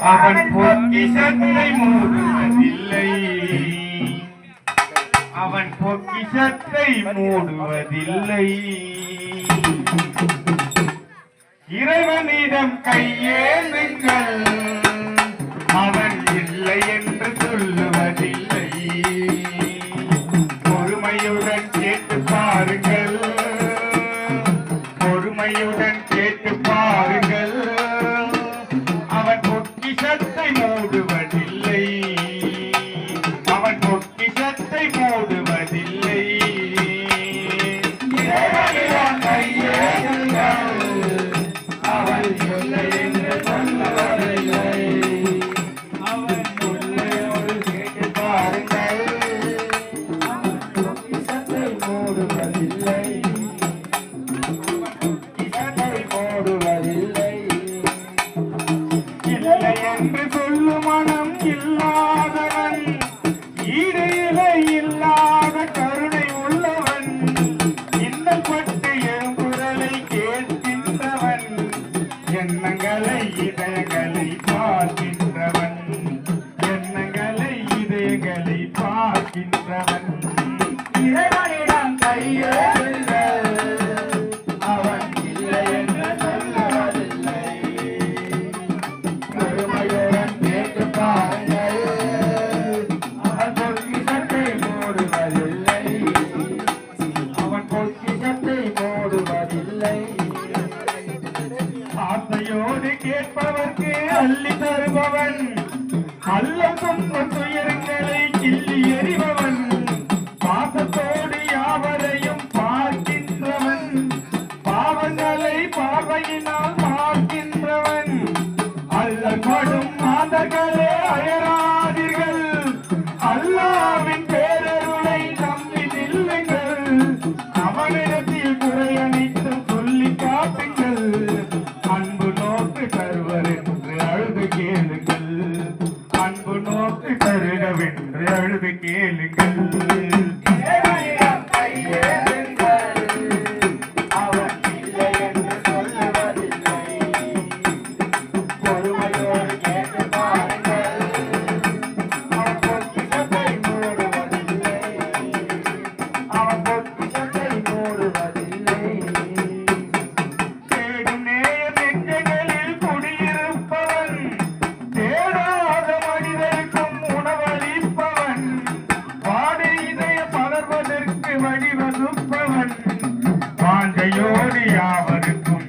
அவன் பொக்கிஷத்தை மூடுவதில்லை. அவன் பொக்கிஷத்தை மூடுவதில்லை. இறைவனிடம் கையேந்துங்கள் மூடுபடி காக்கின்றவன் இறைவனிடம் கையேறுக அவன் இல்லை என்று சொல்லுவதில்லை பெருமையுடன் கேட்டு பாருங்கள். அவன் பொக்கிஷத்தை மூடுவதில்லை. கேட்பவர்க்கு அள்ளி தருபவன். அல்ல துன்ப Hayırlı இசையோடு யாவருக்கும்